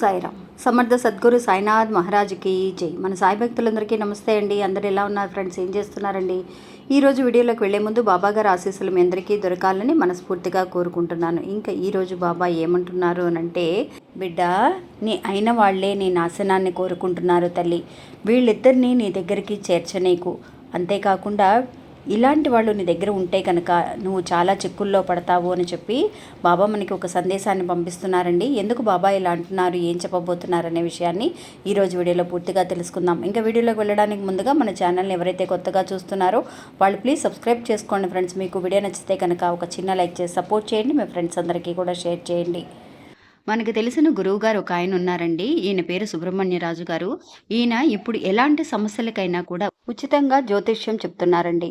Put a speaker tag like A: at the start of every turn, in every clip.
A: సాయిరామ్. సమర్థ సద్గురు సాయినాథ్ మహారాజుకి జై. మన సాయి భక్తులందరికీ నమస్తే అండి. అందరు ఎలా ఉన్నారు ఫ్రెండ్స్? ఏం చేస్తున్నారండి? ఈరోజు వీడియోలోకి వెళ్ళే ముందు బాబా గారు ఆశీస్సులు మీ అందరికీ దొరకాలని మనస్ఫూర్తిగా కోరుకుంటున్నాను. ఇంకా ఈరోజు బాబా ఏమంటున్నారు అని అంటే బిడ్డ నీ అయిన వాళ్ళే నీ నాశనాన్ని కోరుకుంటున్నారు తల్లి. వీళ్ళిద్దరినీ నీ దగ్గరికి చేర్చనీకు. అంతేకాకుండా ఇలాంటి వాళ్ళు నీ దగ్గర ఉంటే కనుక నువ్వు చాలా చిక్కుల్లో పడతావు అని చెప్పి బాబా మనకి ఒక సందేశాన్ని పంపిస్తున్నారండి. ఎందుకు బాబా ఇలా అంటున్నారు? ఏం చెప్పబోతున్నారు అనే విషయాన్ని ఈరోజు వీడియోలో పూర్తిగా తెలుసుకుందాం. ఇంకా వీడియోలోకి వెళ్ళడానికి ముందుగా మన ఛానల్ని ఎవరైతే కొత్తగా చూస్తున్నారో వాళ్ళు ప్లీజ్ సబ్స్క్రైబ్ చేసుకోండి ఫ్రెండ్స్. మీకు వీడియో నచ్చితే కనుక ఒక చిన్న లైక్ చేసి సపోర్ట్ చేయండి. మీ ఫ్రెండ్స్ అందరికీ కూడా షేర్ చేయండి. మనకు తెలిసిన గురువు గారు ఒక ఆయన ఉన్నారండి. ఈయన పేరు సుబ్రహ్మణ్యరాజు గారు. ఈయన ఇప్పుడు ఎలాంటి సమస్యలకైనా కూడా ఉచితంగా జ్యోతిష్యం చెప్తున్నారండి.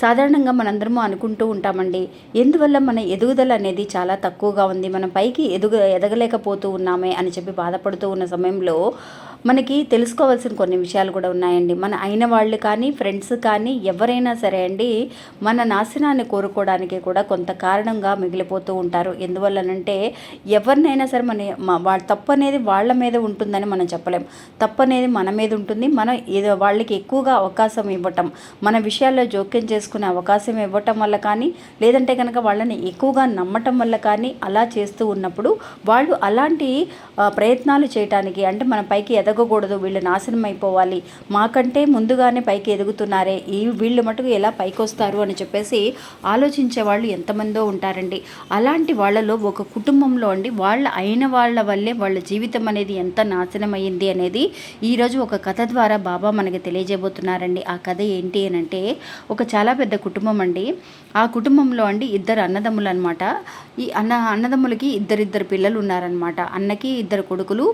A: సాధారణంగా మనందరము అనుకుంటూ ఉంటామండి. ఎందువల్ల మన ఎదుగుదల అనేది చాలా తక్కువగా ఉంది? మనం పైకి ఎదుగు ఎదగలేకపోతూ ఉన్నామే అని చెప్పి బాధపడుతూ ఉన్న సమయంలో మనకి తెలుసుకోవాల్సిన కొన్ని విషయాలు కూడా ఉన్నాయండి. మన అయిన వాళ్ళు కానీ ఫ్రెండ్స్ కానీ ఎవరైనా సరే అండి మన నాశనాన్ని కోరుకోవడానికి కూడా కొంత కారణంగా మిగిలిపోతూ ఉంటారు. ఎందువల్లనంటే ఎవరినైనా సరే మన వాళ్ళ తప్పు అనేది వాళ్ళ మీద ఉంటుందని మనం చెప్పలేం. తప్పు అనేది మన మీద ఉంటుంది. మనం ఏదో వాళ్ళకి ఎక్కువగా అవకాశం ఇవ్వటం మన విషయాల్లో జోక్యం చేసుకునే అవకాశం ఇవ్వటం వల్ల కానీ లేదంటే కనుక వాళ్ళని ఎక్కువగా నమ్మటం వల్ల కానీ అలా చేస్తూ ఉన్నప్పుడు వాళ్ళు అలాంటి ప్రయత్నాలు చేయటానికి అంటే మన పైకి ఎదగకూడదు వీళ్ళు నాశనం అయిపోవాలి మాకంటే ముందుగానే పైకి ఎదుగుతున్నారే ఈ వీళ్ళు మటుకు ఎలా పైకి వస్తారు అని చెప్పేసి ఆలోచించే వాళ్ళు ఎంతమందో ఉంటారండి. అలాంటి వాళ్ళలో ఒక కుటుంబంలో అండి వాళ్ళ అయిన వాళ్ళ వల్లే వాళ్ళ జీవితం అనేది ఎంత నాశనం అయ్యింది అనేది ఈరోజు ఒక కథ ద్వారా బాబా మనకి తెలియజేయబోతున్నారండి. ఆ కథ ఏంటి అని అంటే ఒక చాలా పెద్ద కుటుంబం అండి. ఆ కుటుంబంలో అండి ఇద్దరు అన్నదమ్ములు అనమాట ఈ అన్న అన్నదమ్ములకి ఇద్దరిద్దరు పిల్లలు ఉన్నారనమాట అన్నకి ఇద్దరు కొడుకులు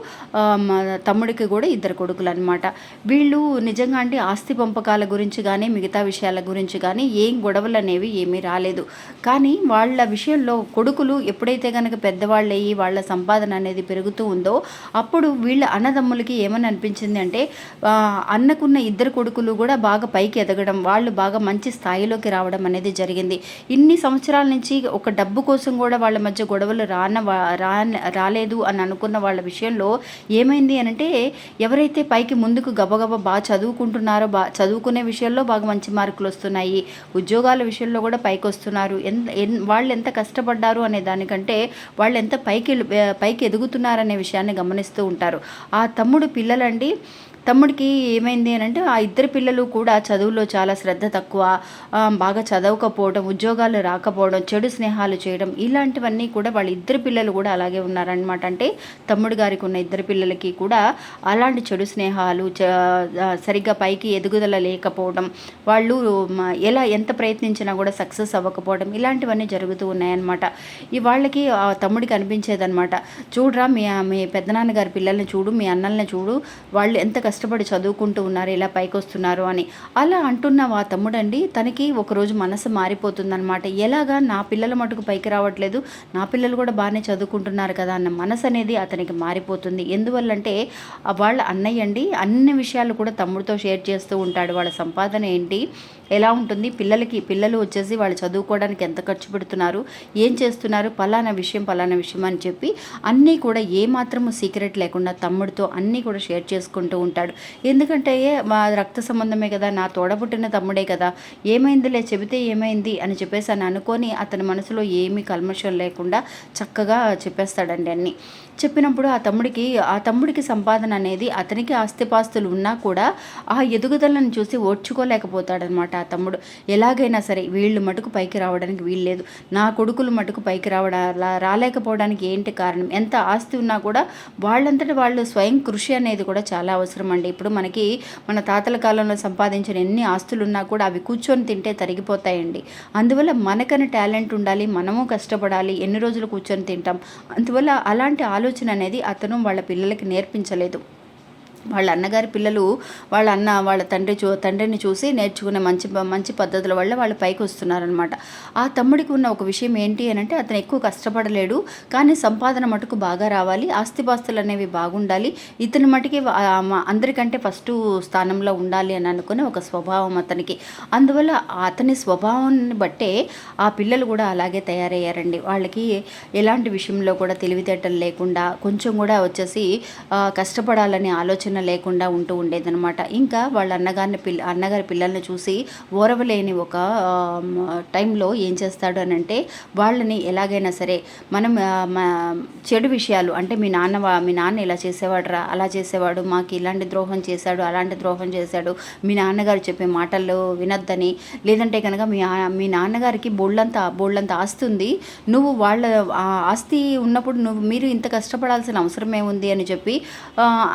A: తమ్ముడికి కూడా ఇద్దరు కొడుకులు అనమాట వీళ్ళు నిజంగా అండి ఆస్తి పంపకాల గురించి కానీ మిగతా విషయాల గురించి కానీ ఏం గొడవలు అనేవి ఏమీ రాలేదు. కానీ వాళ్ళ విషయంలో కొడుకులు ఎప్పుడైతే కనుక పెద్దవాళ్ళు అయ్యి వాళ్ళ సంపాదన అనేది పెరుగుతూ ఉందో అప్పుడు వీళ్ళ అన్నదమ్ములకి ఏమని అనిపించింది అంటే అన్నకున్న ఇద్దరు కొడుకులు కూడా బాగా పైకి ఎదగడం వాళ్ళు బాగా మంచి స్థాయిలోకి రావడం అనేది జరిగింది. ఇన్ని సంవత్సరాల నుంచి ఒక డబ్బు కోసం కూడా వాళ్ళ మధ్య గొడవలు రాన రాలేదు అని అనుకున్న వాళ్ళ విషయంలో ఏమైంది అని అంటే ఎవరైతే పైకి ముందుకు గబగబా బాగా చదువుకుంటున్నారో బా చదువుకునే విషయంలో బాగా మంచి మార్కులు వస్తున్నాయి. ఉద్యోగాల విషయంలో కూడా పైకి వస్తున్నారు. ఎంత వాళ్ళు ఎంత కష్టపడ్డారు అనే దానికంటే వాళ్ళు ఎంత పైకి పైకి ఎదుగుతున్నారనే విషయాన్ని గమనిస్తూ ఉంటారు. ఆ తమ్ముడు పిల్లలండి తమ్ముడికి ఏమైంది అని అంటే ఆ ఇద్దరు పిల్లలు కూడా చదువులో చాలా శ్రద్ధ తక్కువ బాగా చదవకపోవడం ఉద్యోగాలు రాకపోవడం చెడు స్నేహాలు చేయడం ఇలాంటివన్నీ కూడా వాళ్ళ ఇద్దరు పిల్లలు కూడా అలాగే ఉన్నారనమాట అంటే తమ్ముడు గారికి ఉన్న ఇద్దరు పిల్లలకి కూడా అలాంటి చెడు స్నేహాలు సరిగ్గా పైకి ఎదుగుదల లేకపోవడం వాళ్ళు ఎలా ఎంత ప్రయత్నించినా కూడా సక్సెస్ అవ్వకపోవడం ఇలాంటివన్నీ జరుగుతూ ఉన్నాయన్నమాట. ఈ వాళ్ళకి ఆ తమ్ముడికి అనిపించేదనమాట చూడరా మీ మీ పెద్దనాన్నగారి పిల్లల్ని చూడు మీ అన్నల్ని చూడు వాళ్ళు ఎంత కష్టపడి చదువుకుంటూ ఉన్నారు ఇలా పైకి వస్తున్నారు అని. అలా అంటున్న ఆ తమ్ముడండి తనకి ఒకరోజు మనసు మారిపోతుందనమాట ఎలాగా నా పిల్లల మటుకు పైకి రావట్లేదు నా పిల్లలు కూడా బాగానే చదువుకుంటున్నారు కదా అన్న మనసు అనేది అతనికి మారిపోతుంది. ఎందువల్లంటే వాళ్ళ అన్నయ్య అండి అన్ని విషయాలు కూడా తమ్ముడితో షేర్ చేస్తూ ఉంటాడు. వాళ్ళ సంపాదన ఏంటి ఎలా ఉంటుంది? పిల్లలకి పిల్లలు వచ్చేసి వాళ్ళు చదువుకోవడానికి ఎంత ఖర్చు పెడుతున్నారు? ఏం చేస్తున్నారు? పలానా విషయం పలానా విషయం అని చెప్పి అన్నీ కూడా ఏమాత్రము సీక్రెట్ లేకుండా తమ్ముడితో అన్నీ కూడా షేర్ చేసుకుంటూ ఉంటాడు. ఎందుకంటే మా రక్త సంబంధమే కదా నా తోడబుట్టిన తమ్ముడే కదా. ఏమైందిలే? చెబితే ఏమైంది? అని చెప్పేసి అని అనుకొని అతని మనసులో ఏమీ కల్మషం లేకుండా చక్కగా చెప్పేస్తాడండి అన్నీ. చెప్పినప్పుడు ఆ తమ్ముడికి ఆ తమ్ముడికి సంపాదన అనేది అతనికి ఆస్తిపాస్తులు ఉన్నా కూడా ఆ ఎదుగుదలను చూసి ఓడ్చుకోలేకపోతాడనమాట తమ్ముడు. ఎలాగైనా సరే వీళ్ళు మటుకు పైకి రావడానికి వీల్లేదు నా కొడుకులు మటుకు పైకి రావడా రాలేకపోవడానికి ఏంటి కారణం? ఎంత ఆస్తి ఉన్నా కూడా వాళ్ళంతటి వాళ్ళు స్వయం కృషి అనేది కూడా చాలా అవసరం అండి. ఇప్పుడు మనకి మన తాతల కాలంలో సంపాదించిన ఎన్ని ఆస్తులు ఉన్నా కూడా అవి కూర్చొని తింటే తరిగిపోతాయండి. అందువల్ల మనకని టాలెంట్ ఉండాలి మనము కష్టపడాలి ఎన్ని రోజులు కూర్చొని తింటాం. అందువల్ల అలాంటి ఆలోచన అనేది అతను వాళ్ళ పిల్లలకి నేర్పించలేదు. వాళ్ళ అన్నగారి పిల్లలు వాళ్ళ అన్న వాళ్ళ తండ్రి చూ తండ్రిని చూసి నేర్చుకునే మంచి మంచి పద్ధతుల వల్ల వాళ్ళు పైకి వస్తున్నారనమాట ఆ తమ్ముడికి ఉన్న ఒక విషయం ఏంటి అని అంటే అతను ఎక్కువ కష్టపడలేడు కానీ సంపాదన మటుకు బాగా రావాలి ఆస్తిపాస్తులు అనేవి బాగుండాలి. ఇతని మటుకి అందరికంటే ఫస్ట్ స్థానంలో ఉండాలి అని అనుకునే ఒక స్వభావం అతనికి. అందువల్ల అతని స్వభావాన్ని బట్టే ఆ పిల్లలు కూడా అలాగే తయారయ్యారండి. వాళ్ళకి ఎలాంటి విషయంలో కూడా తెలివితేటలు లేకుండా కొంచెం కూడా వచ్చేసి కష్టపడాలనే ఆలోచన లేకుండా ఉంటూ ఉండేదన్నమాట. ఇంకా వాళ్ళ అన్నగారిని పిల్ల అన్నగారి పిల్లల్ని చూసి ఓరవలేని ఒక టైంలో ఏం చేస్తాడు అని అంటే వాళ్ళని ఎలాగైనా సరే మనం చెడు విషయాలు అంటే మీ నాన్న మీ నాన్న ఇలా చేసేవాడురా అలా చేసేవాడు మాకు ఇలాంటి ద్రోహం చేశాడు అలాంటి ద్రోహం చేశాడు మీ నాన్నగారు చెప్పే మాటల్లో వినొద్దని లేదంటే కనుక మీ మీ నాన్నగారికి బోళ్ళంత బోళ్ళంత ఆస్తి ఉంది నువ్వు వాళ్ళ ఆస్తి ఉన్నప్పుడు నువ్వు మీరు ఇంత కష్టపడాల్సిన అవసరం ఏముంది అని చెప్పి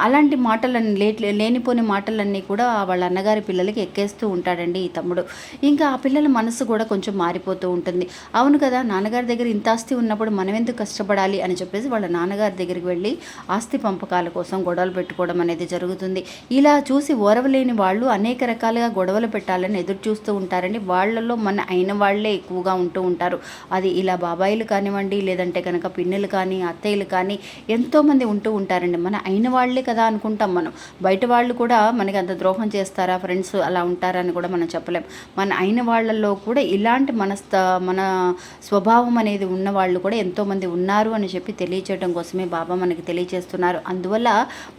A: అలాంటి మాటలు మాటలన్నీ లేట్ లేనిపోని మాటలన్నీ కూడా వాళ్ళ అన్నగారి పిల్లలకి ఎక్కేస్తూ ఉంటాడండి ఈ తమ్ముడు. ఇంకా ఆ పిల్లల మనసు కూడా కొంచెం మారిపోతూ ఉంటుంది. అవును కదా నాన్నగారి దగ్గర ఇంత ఆస్తి ఉన్నప్పుడు మనం ఎందుకు కష్టపడాలి అని చెప్పేసి వాళ్ళ నాన్నగారి దగ్గరికి వెళ్ళి ఆస్తి పంపకాల కోసం గొడవలు పెట్టుకోవడం అనేది జరుగుతుంది. ఇలా చూసి ఓరవలేని వాళ్ళు అనేక రకాలుగా గొడవలు పెట్టాలని ఎదురు చూస్తూ ఉంటారండి. వాళ్ళల్లో మన అయిన వాళ్ళే ఎక్కువగా ఉంటూ ఉంటారు. అది ఇలా బాబాయిలు కానివ్వండి లేదంటే కనుక పిన్నులు కానీ అత్తయ్యలు కానీ ఎంతోమంది ఉంటూ ఉంటారండి. మన అయిన వాళ్ళే కదా అనుకుంటాం. మనం. బయట వాళ్ళు కూడా మనకి అంత ద్రోహం చేస్తారా? ఫ్రెండ్స్ అలా ఉంటారా అని కూడా మనం చెప్పలేం. మన అయిన వాళ్ళల్లో కూడా ఇలాంటి మనస్త మన స్వభావం అనేది ఉన్న వాళ్ళు కూడా ఎంతోమంది ఉన్నారు అని చెప్పి తెలియచేయడం కోసమే బాబా మనకి తెలియచేస్తున్నారు. అందువల్ల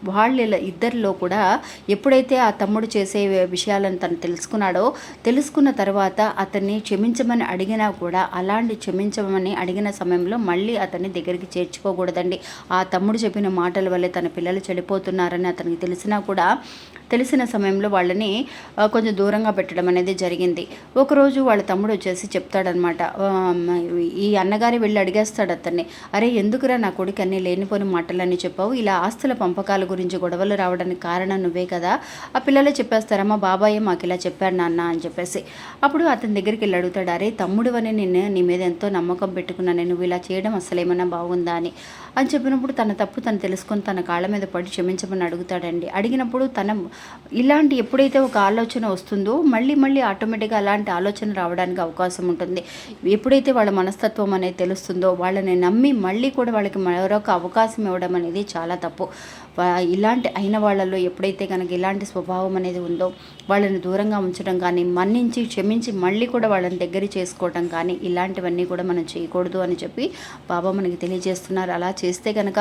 A: వాళ్ళు ఇలా ఇద్దరిలో కూడా ఎప్పుడైతే ఆ తమ్ముడు చేసే విషయాలను తను తెలుసుకున్నాడో తెలుసుకున్న తర్వాత అతన్ని క్షమించమని అడిగినా కూడా అలాంటి క్షమించమని అడిగిన సమయంలో మళ్ళీ అతన్ని దగ్గరికి చేర్చుకోకూడదండి. ఆ తమ్ముడు చెప్పిన మాటల వల్లే తన పిల్లలు చెడిపోతున్నారని అతనికి తెలిసినా కూడా తెలిసిన సమయంలో వాళ్ళని కొంచెం దూరంగా పెట్టడం అనేది జరిగింది. ఒకరోజు వాళ్ళ తమ్ముడు వచ్చేసి చెప్తాడనమాట ఈ అన్నగారి వెళ్ళి అడిగేస్తాడు అతన్ని. అరే ఎందుకురా నా కొడుకు అన్నీ లేనిపోని మాటలన్నీ చెప్పావు? ఇలా ఆస్తుల పంపకాల గురించి గొడవలు రావడానికి కారణం నువ్వే కదా. ఆ పిల్లలే చెప్పేస్తారమ్మా బాబాయ్ మాకు ఇలా చెప్పాడు నాన్న అని చెప్పేసి. అప్పుడు అతని దగ్గరికి వెళ్ళి అడుగుతాడు అరే తమ్ముడు అని నేను నీ మీద ఎంతో నమ్మకం పెట్టుకున్నాను. నువ్వు ఇలా చేయడం అసలు ఏమైనా బాగుందా అని. అని చెప్పినప్పుడు తన తప్పు తను తెలుసుకొని తన కాళ్ళ మీద పడి క్షమించమని అడుగుతాడండి అడిగినప్పుడు తన ఇలాంటి ఎప్పుడైతే ఒక ఆలోచన వస్తుందో మళ్ళీ మళ్ళీ ఆటోమేటిక్గా అలాంటి ఆలోచన రావడానికి అవకాశం ఉంటుంది. ఎప్పుడైతే వాళ్ళ మనస్తత్వం అనేది తెలుస్తుందో వాళ్ళని నమ్మి మళ్ళీ కూడా వాళ్ళకి మరొక అవకాశం ఇవ్వడం అనేది చాలా తప్పు. ఇలాంటి అయిన వాళ్ళల్లో ఎప్పుడైతే కనుక ఇలాంటి స్వభావం అనేది ఉందో వాళ్ళని దూరంగా ఉంచడం కానీ మన్నించి క్షమించి మళ్ళీ కూడా వాళ్ళని దగ్గర చేసుకోవడం కానీ ఇలాంటివన్నీ కూడా మనం చేయకూడదు అని చెప్పి బాబా మనకి తెలియజేస్తున్నారు. అలా చేస్తే కనుక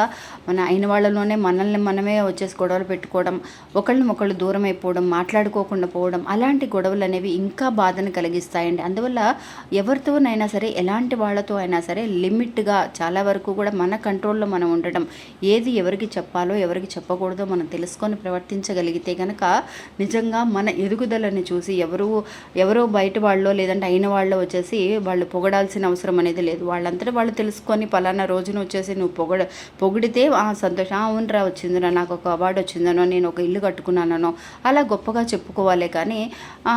A: మన అయిన వాళ్ళలోనే మనల్ని మనమే వచ్చేసి గొడవలు పెట్టుకోవడం ఒకళ్ళని ఒకళ్ళు దూరం అయిపోవడం మాట్లాడుకోకుండా పోవడం అలాంటి గొడవలు అనేవి ఇంకా బాధను కలిగిస్తాయండి. అందువల్ల ఎవరితోనైనా సరే ఎలాంటి వాళ్ళతో అయినా సరే లిమిట్గా చాలా వరకు కూడా మన కంట్రోల్లో మనం ఉండడం ఏది ఎవరికి చెప్పాలో ఎవరికి చెప్పకూడదో. మనం తెలుసుకొని ప్రవర్తించగలిగితే కనుక నిజంగా మన ఎదుగుదలని చూసి ఎవరు ఎవరో బయట వాళ్ళో లేదంటే అయిన వాళ్ళో వచ్చేసి వాళ్ళు పొగడాల్సిన అవసరం అనేది లేదు. వాళ్ళంతటా వాళ్ళు తెలుసుకొని పలానా రోజున వచ్చేసి నువ్వు పొగడ పొగిడితే ఆ సంతోషం "ఆ, అవునరా వచ్చిందిరా నాకు ఒక అవార్డు వచ్చిందనో నేను ఒక ఇల్లు కట్టుకున్నానో అలా గొప్పగా చెప్పుకోవాలి. కానీ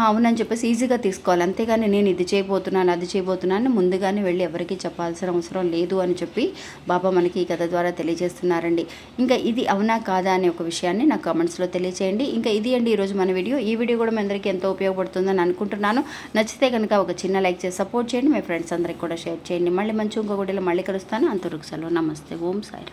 A: అవునని చెప్పేసి ఈజీగా తీసుకోవాలి. అంతేగాని నేను ఇది చేయబోతున్నాను అది చేయబోతున్నాను ముందుగానే వెళ్ళి ఎవరికి చెప్పాల్సిన అవసరం లేదు అని చెప్పి బాబా మనకి ఈ కథ ద్వారా తెలియజేస్తున్నారండి. ఇంకా ఇది అవునా కాదా అనే ఒక విషయాన్ని నాకు కామెంట్స్లో తెలియచేయండి. ఇంకా ఇది అండి ఈరోజు మన వీడియో. ఈ వీడియో కూడా మీ అందరికీ ఎంతో ఉపయోగపడుతుందని అనుకుంటున్నాను. నచ్చితే కనుక ఒక చిన్న లైక్ చేసి సపోర్ట్ చేయండి. మీ ఫ్రెండ్స్ అందరికి కూడా షేర్ చేయండి. మళ్ళీ మంచి ఇంకో గుడిలో మళ్ళీ కలుస్తాను. అంతవరకు సెలవు. నమస్తే. ఓం సాయి